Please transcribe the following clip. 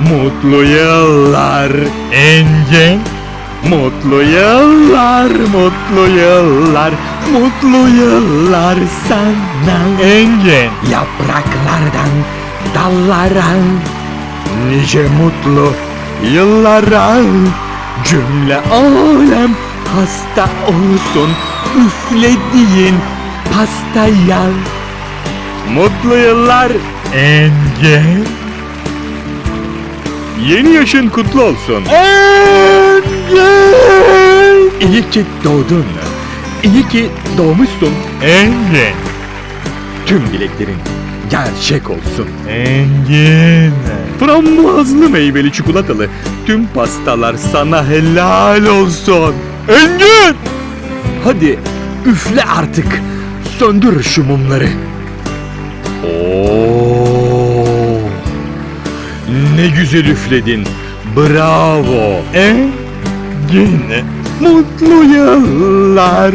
Mutlu yıllar Engin. Mutlu yıllar, mutlu yıllar, mutlu yıllar sana. Engin. Yapraklardan dallara nice mutlu yıllara cümle alem hasta olsun üflediğin pastaya. Mutlu yıllar Engin. Yeni yaşın kutlu olsun. Engin. İyi ki doğdun. İyi ki doğmuşsun. Engin. Tüm dileklerin gerçek olsun. Engin. Frambuazlı meyveli çikolatalı tüm pastalar sana helal olsun. Engin. Hadi üfle artık. Söndür şu mumları. Oo. Ne güzel üfledin. Bravo. Engin. Mutlu yıllar.